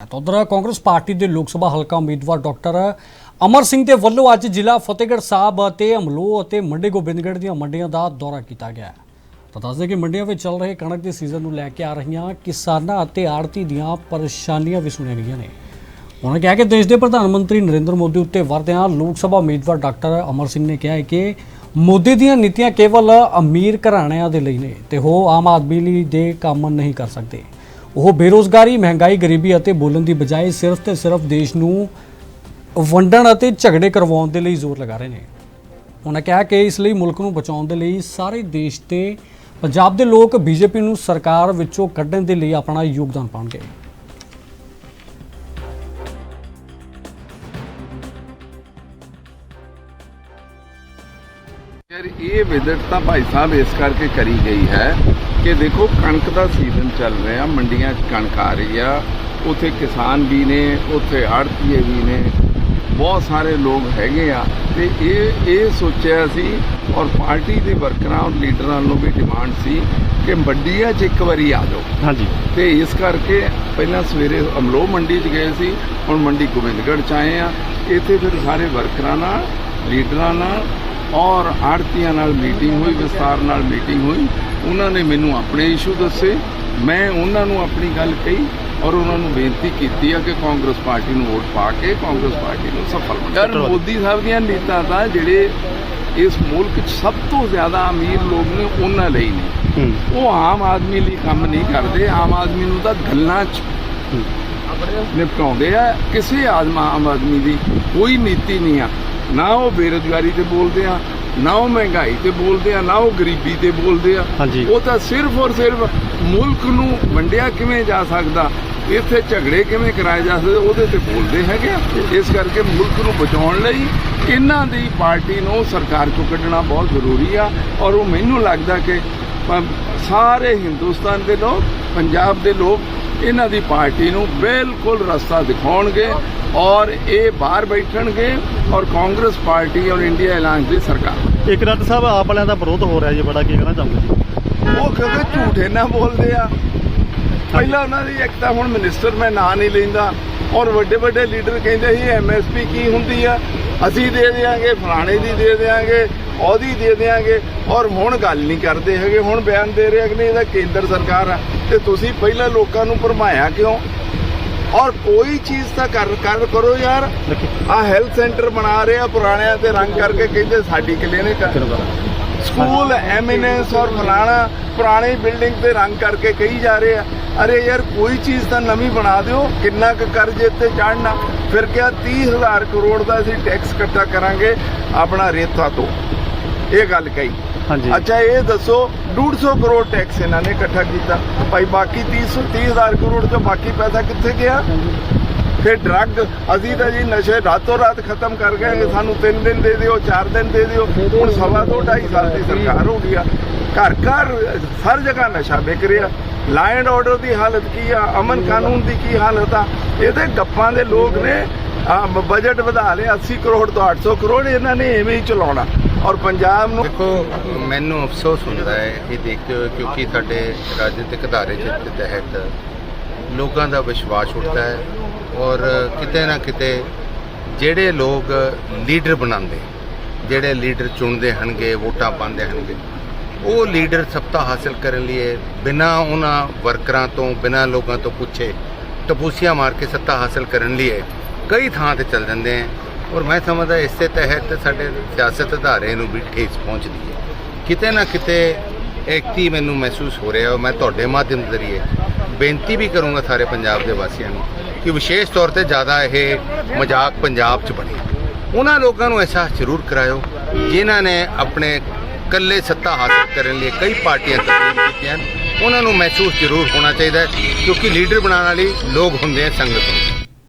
ਤਾਂ ਉਧਰ ਕਾਂਗਰਸ ਪਾਰਟੀ ਦੇ ਲੋਕ ਸਭਾ ਹਲਕਾ ਉਮੀਦਵਾਰ ਡਾਕਟਰ ਅਮਰ ਸਿੰਘ ਦੇ ਵੱਲੋਂ ਅੱਜ ਜ਼ਿਲ੍ਹਾ ਫਤਿਹਗੜ੍ਹ ਸਾਹਿਬ ਅਤੇ ਅਮਲੋ ਅਤੇ ਮੰਡੀ ਗੋਬਿੰਦਗੜ੍ਹ ਦੀਆਂ ਮੰਡੀਆਂ ਦਾ ਦੌਰਾ ਕੀਤਾ ਗਿਆ ਤਾਂ ਦੱਸਦੇ ਕਿ ਮੰਡੀਆਂ ਵਿੱਚ ਚੱਲ ਰਹੇ ਕਣਕ ਦੇ ਸੀਜ਼ਨ ਨੂੰ ਲੈ ਕੇ ਆ ਰਹੀਆਂ ਕਿਸਾਨਾਂ ਅਤੇ ਆੜਤੀ ਦੀਆਂ ਪਰੇਸ਼ਾਨੀਆਂ ਵੀ ਸੁਣੀਆਂ ਗਈਆਂ ਨੇ। ਉਹਨਾਂ ਕਿਹਾ ਕਿ ਦੇਸ਼ ਦੇ ਪ੍ਰਧਾਨ ਮੰਤਰੀ ਨਰਿੰਦਰ ਮੋਦੀ ਉੱਤੇ ਵਰਦਿਆਂ ਲੋਕ ਸਭਾ ਉਮੀਦਵਾਰ ਡਾਕਟਰ ਅਮਰ ਸਿੰਘ ਨੇ ਕਿਹਾ ਹੈ ਕਿ ਮੋਦੀ ਦੀਆਂ ਨੀਤੀਆਂ ਕੇਵਲ ਅਮੀਰ ਘਰਾਣਿਆਂ ਦੇ ਲਈ ਨੇ ਤੇ ਉਹ ਆਮ ਆਦਮੀ ਲਈ ਦੇ ਕੰਮ ਨਹੀਂ ਕਰ ਸਕਦੇ। ਉਹ ਬੇਰੋਜ਼ਗਾਰੀ, ਮਹਿੰਗਾਈ, ਗਰੀਬੀ ਅਤੇ ਬੋਲਣ ਦੀ ਬਜਾਏ ਸਿਰਫ ਤੇ ਸਿਰਫ ਦੇਸ਼ ਨੂੰ ਵੰਡਣ ਅਤੇ ਝਗੜੇ ਕਰਵਾਉਣ ਦੇ ਲਈ ਜ਼ੋਰ ਲਗਾ ਰਹੇ ਨੇ। ਉਹਨਾਂ ਕਿਹਾ ਕਿ ਇਸ ਲਈ ਮੁਲਕ ਨੂੰ ਬਚਾਉਣ ਦੇ ਲਈ ਸਾਰੇ ਦੇਸ਼ ਤੇ ਪੰਜਾਬ ਦੇ ਲੋਕ ਬੀਜੇਪੀ ਨੂੰ ਸਰਕਾਰ ਵਿੱਚੋਂ ਕੱਢਣ ਦੇ ਲਈ ਆਪਣਾ ਯੋਗਦਾਨ ਪਾਉਣਗੇ। ਯਾਰ, ਇਹ ਵਿਜ਼ਿਟ ਤਾਂ ਭਾਈ ਸਾਹਿਬ ਇਸ ਕਰਕੇ ਕਰੀ ਗਈ ਹੈ ਕਿ ਦੇਖੋ ਕਣਕ ਦਾ ਸੀਜ਼ਨ ਚੱਲ ਰਿਹਾ ਮੰਡੀਆਂ 'ਚ ਕਣਕ ਆ ਰਹੀ ਆ ਉੱਥੇ ਕਿਸਾਨ ਵੀ ਨੇ ਉੱਥੇ ਆੜਤੀਏ ਵੀ ਨੇ ਬਹੁਤ ਸਾਰੇ ਲੋਕ ਹੈਗੇ ਆ ਤੇ ਇਹ ਇਹ ਸੋਚਿਆ ਸੀ ਔਰ ਪਾਰਟੀ ਦੇ ਵਰਕਰਾਂ ਔਰ ਲੀਡਰਾਂ ਨੂੰ ਵੀ ਡਿਮਾਂਡ ਸੀ ਕਿ ਮੰਡੀਆਂ 'ਚ ਇੱਕ ਵਾਰੀ ਆ ਜਾਓ। ਹਾਂਜੀ। ਤੇ ਇਸ ਕਰਕੇ ਪਹਿਲਾਂ ਸਵੇਰੇ ਅਮਲੋ ਮੰਡੀ 'ਚ ਗਏ ਸੀ ਹੁਣ ਮੰਡੀ ਗੋਬਿੰਦਗੜ੍ਹ 'ਚ ਆਏ ਆ ਇੱਥੇ ਫਿਰ ਸਾਰੇ ਵਰਕਰਾਂ ਨਾਲ ਲੀਡਰਾਂ ਨਾਲ ਔਰ ਆੜਤੀਆਂ ਨਾਲ ਮੀਟਿੰਗ ਹੋਈ ਵਿਸਤਾਰ ਨਾਲ ਮੀਟਿੰਗ ਹੋਈ। ਉਹਨਾਂ ਨੇ ਮੈਨੂੰ ਆਪਣੇ ਇਸ਼ੂ ਦੱਸੇ। ਮੈਂ ਉਹਨਾਂ ਨੂੰ ਆਪਣੀ ਗੱਲ ਕਹੀ ਔਰ ਉਹਨਾਂ ਨੂੰ ਬੇਨਤੀ ਕੀਤੀ ਆ ਕਿ ਕਾਂਗਰਸ ਪਾਰਟੀ ਨੂੰ ਵੋਟ ਪਾ ਕੇ ਕਾਂਗਰਸ ਪਾਰਟੀ ਨੂੰ ਸਫਲ ਬਣਾਓ। ਮੋਦੀ ਸਾਹਿਬ ਦੀਆਂ ਨੀਤਾਂ ਤਾਂ ਜਿਹੜੇ ਇਸ ਮੁਲਕ 'ਚ ਸਭ ਤੋਂ ਜ਼ਿਆਦਾ ਅਮੀਰ ਲੋਕ ਨੇ ਉਹਨਾਂ ਲਈ ਨੇ। ਉਹ ਆਮ ਆਦਮੀ ਲਈ ਕੰਮ ਨਹੀਂ ਕਰਦੇ। ਆਮ ਆਦਮੀ ਨੂੰ ਤਾਂ ਗੱਲਾਂ 'ਚ ਨਿਪਟਾਉਂਦੇ ਆ। ਕਿਸੇ ਆਦਮ ਆਮ ਆਦਮੀ ਦੀ ਕੋਈ ਨੀਤੀ ਨਹੀਂ ਆ। ਨਾ ਉਹ ਬੇਰੁਜ਼ਗਾਰੀ ਤੇ ਬੋਲਦੇ ਆ ਨਾ ਉਹ ਮਹਿੰਗਾਈ ਤੇ ਬੋਲਦੇ ਆ ਨਾ ਉਹ ਗਰੀਬੀ ਤੇ ਬੋਲਦੇ ਆ ਹਾਂਜੀ। ਉਹ ਤਾਂ ਸਿਰਫ ਔਰ ਸਿਰਫ ਮੁਲਕ ਨੂੰ ਵੰਡਿਆ ਕਿਵੇਂ ਜਾ ਸਕਦਾ ਇੱਥੇ ਝਗੜੇ ਕਿਵੇਂ ਕਰਾਏ ਜਾ ਸਕਦੇ ਉਹਦੇ ਤੇ ਬੋਲਦੇ ਹੈਗੇ ਆ। ਇਸ ਕਰਕੇ ਮੁਲਕ ਨੂੰ ਬਚਾਉਣ ਲਈ ਇਹਨਾਂ ਦੀ ਪਾਰਟੀ ਨੂੰ ਸਰਕਾਰ ਚੋਂ ਕੱਢਣਾ ਬਹੁਤ ਜ਼ਰੂਰੀ ਆ ਔਰ ਉਹ ਮੈਨੂੰ ਲੱਗਦਾ ਕਿ ਪ- ਸਾਰੇ ਹਿੰਦੁਸਤਾਨ ਦੇ ਲੋਕ ਪੰਜਾਬ ਦੇ ਲੋਕ ਇਹਨਾਂ ਦੀ ਪਾਰਟੀ ਨੂੰ ਬਿਲਕੁਲ ਰਸਤਾ ਦਿਖਾਉਣਗੇ ਔਰ ਇਹ ਬਾਹਰ ਬੈਠਣਗੇ ਔਰ ਕਾਂਗਰਸ ਪਾਰਟੀ ਔਰ ਇੰਡੀਆ ਅਲਾਈਅੰਸ ਦੀ ਸਰਕਾਰ। ਇੱਕ ਰੱਤ ਸਾਹਿਬ ਆਪ ਵਾਲਿਆਂ ਦਾ ਵਿਰੋਧ ਹੋ ਰਿਹਾ ਜੀ ਬੜਾ ਕੀ ਕਹਿਣਾ ਚਾਹੁੰਦੇ ਉਹ ਕਿਉਂਕਿ ਝੂਠੇ ਨਾ ਬੋਲਦੇ ਆ। ਪਹਿਲਾਂ ਉਹਨਾਂ ਦੀ ਇੱਕ ਤਾਂ ਹੁਣ ਮਿਨਿਸਟਰ ਮੈਂ ਨਾਂ ਨਹੀਂ ਲੈਂਦਾ ਔਰ ਵੱਡੇ ਵੱਡੇ ਲੀਡਰ ਕਹਿੰਦੇ ਸੀ ਐਮਐਸਪੀ ਕੀ ਹੁੰਦੀ ਆ? ਅਸੀਂ ਦੇ ਦੇਾਂਗੇ ਫਲਾਣੇ ਦੀ ਦੇ ਦੇਾਂਗੇ ਉਹਦੀ ਦੇ ਦੇਾਂਗੇ ਔਰ ਹੁਣ ਗੱਲ ਨਹੀਂ ਕਰਦੇ ਹੈਗੇ। ਹੁਣ ਬਿਆਨ ਦੇ ਰਹੇ ਅਗਲੇ ਇਹਦਾ ਕੇਂਦਰ ਸਰਕਾਰ ਆ। ਤੇ ਤੁਸੀਂ ਪਹਿਲਾਂ ਲੋਕਾਂ ਨੂੰ ਭਰਮਾਇਆ ਕਿਉਂ? ਔਰ ਕੋਈ ਚੀਜ਼ ਤਾਂ ਕਰ ਕਰ ਕਰੋ ਯਾਰ। ਆ ਹੈਲਥ ਸੈਂਟਰ ਬਣਾ ਰਹੇ ਆ ਪੁਰਾਣਿਆਂ ਤੇ ਰੰਗ ਕਰਕੇ ਕਹਿੰਦੇ ਸਾਡੀ ਕਲੀਨਿਕ ਆ। ਸਕੂਲ ਐਮਿਨੈਂਸ ਔਰ ਫਲਾਣਾ ਪੁਰਾਣੀ ਬਿਲਡਿੰਗ ਤੇ ਰੰਗ ਕਰਕੇ ਕਹੀ ਜਾ ਰਹੇ ਆ। ਅਰੇ ਯਾਰ ਕੋਈ ਚੀਜ਼ ਤਾਂ ਨਵੀਂ ਬਣਾ ਦਿਓ। ਕਿੰਨਾ ਕੁ ਕਰਜ਼ੇ ਉੱਤੇ ਚੜਨਾ ਫਿਰ ਕਿਹਾ 30000 ਕਰੋੜ ਦਾ ਅਸੀਂ ਟੈਕਸ ਇਕੱਠਾ ਕਰਾਂਗੇ ਆਪਣਾ ਰੇਤਾ ਤੋਂ। ਇਹ ਗੱਲ ਕਹੀ। ਹਾਂਜੀ। ਅੱਛਾ ਇਹ ਦੱਸੋ 150 ਕਰੋੜ ਟੈਕਸ ਇਹਨਾਂ ਨੇ ਇਕੱਠਾ ਕੀਤਾ। ਭਾਈ ਬਾਕੀ 30 30000 ਕਰੋੜ ਚੋਂ ਬਾਕੀ ਪੈਸਾ ਕਿੱਥੇ ਗਿਆ? ਫਿਰ ਡਰੱਗ ਅਸੀਂ ਤਾਂ ਜੀ ਨਸ਼ੇ ਰਾਤੋਂ ਰਾਤ ਖਤਮ ਕਰ ਗਏ ਸਾਨੂੰ 3 ਦਿਨ ਦੇ ਦਿਓ 4 ਦਿਨ ਦੇ ਦਿਓ। ਹੁਣ ਸਵਾ ਤੋਂ 2.5 ਸਾਲ ਦੀ ਸਰਕਾਰ ਹੋ ਗਈ ਆ। ਘਰ ਘਰ ਹਰ ਜਗ੍ਹਾ ਨਸ਼ਾ ਵਿਕ ਰਿਹਾ। ਐਂਡ ਆਰਡਰ ਦੀ ਹਾਲਤ ਕੀ ਆ? ਅਮਨ ਕਾਨੂੰਨ ਦੀ ਕੀ ਹਾਲਤ ਆ? ਇਹਦੇ ਗੱਪਾਂ ਦੇ ਲੋਕ ਨੇ। ਆ ਬਜਟ ਵਧਾ ਲਿਆ 80 ਕਰੋੜ ਤੋਂ 800 ਕਰੋੜ ਇਹਨਾਂ ਨੇ ਐਵੇਂ ਹੀ ਚਲਾਉਣਾ। ਔਰ ਪੰਜਾਬ ਨੂੰ ਦੇਖੋ, ਮੈਨੂੰ ਅਫਸੋਸ ਹੁੰਦਾ ਹੈ, ਇਹ ਦੇਖਦੇ ਹੋਏ, ਕਿਉਂਕਿ ਸਾਡੇ ਰਾਜਨੀਤਿਕ ਅਦਾਰੇ ਦੇ ਤਹਿਤ ਲੋਕਾਂ ਦਾ ਵਿਸ਼ਵਾਸ ਉੱਠਦਾ ਹੈ ਔਰ ਕਿਤੇ ਨਾ ਕਿਤੇ ਜਿਹੜੇ ਲੋਕ ਲੀਡਰ ਬਣਾਉਂਦੇ, ਜਿਹੜੇ ਲੀਡਰ ਚੁਣਦੇ ਹਨਗੇ ਵੋਟਾਂ ਪਾਉਂਦੇ ਹਨਗੇ ਉਹ ਲੀਡਰ ਸੱਤਾ ਹਾਸਲ ਕਰਨ ਲਈ ਬਿਨਾ ਉਹਨਾਂ ਵਰਕਰਾਂ ਤੋਂ, ਬਿਨਾ ਲੋਕਾਂ ਤੋਂ ਪੁੱਛੇ, ਟਪੂਸੀਆਂ ਮਾਰ ਕੇ ਸੱਤਾ ਹਾਸਲ ਕਰਨ ਲਈ ਕਈ ਥਾਂ ਤੇ ਚੱਲ ਜਾਂਦੇ ਹੈ ਔਰ ਮੈਂ ਸਮਝਦਾ ਇਸੇ ਤਹਿਤ ਸਾਡੇ ਸਿਆਸਤ ਅਦਾਰੇ ਨੂੰ ਵੀ ਠੇਸ ਪਹੁੰਚਦੀ ਹੈ। ਕਿਤੇ ਨਾ ਕਿਤੇ ਐਕਟੀ ਮੈਨੂੰ ਮਹਿਸੂਸ ਹੋ ਰਿਹਾ, ਔਰ ਮੈਂ ਤੁਹਾਡੇ ਮਾਧਿਅਮ ਜ਼ਰੀਏ ਬੇਨਤੀ ਵੀ ਕਰੂੰਗਾ ਸਾਰੇ ਪੰਜਾਬ ਦੇ ਵਾਸੀਆਂ ਨੂੰ ਕਿ ਵਿਸ਼ੇਸ਼ ਤੌਰ ਤੇ ਜ਼ਿਆਦਾ ਇਹ ਮਜ਼ਾਕ ਪੰਜਾਬ 'ਚ ਬਣੇ। ਉਹਨਾਂ ਲੋਕਾਂ ਨੂੰ ਅਹਿਸਾਸ ਜ਼ਰੂਰ ਕਰਾਇਓ, ਜਿਨ੍ਹਾਂ ਨੇ ਆਪਣੇ ਕੱਲੇ ਸੱਤਾ ਹਾਸਲ ਕਰਨ ਲਈ ਕਈ ਪਾਰਟੀਆਂ ਤਕਰੀਬ ਕੀਤੀਆਂ ਹਨ। ਉਹਨਾਂ ਨੂੰ ਮਹਿਸੂਸ ਜ਼ਰੂਰ ਹੋਣਾ ਚਾਹੀਦਾ ਕਿਉਂਕਿ ਲੀਡਰ ਬਣਾਉਣ ਵਾਲੀ ਲੋਕ ਹੁੰਦੇ ਆ, ਸੰਗਤ ਹੁੰਦੀ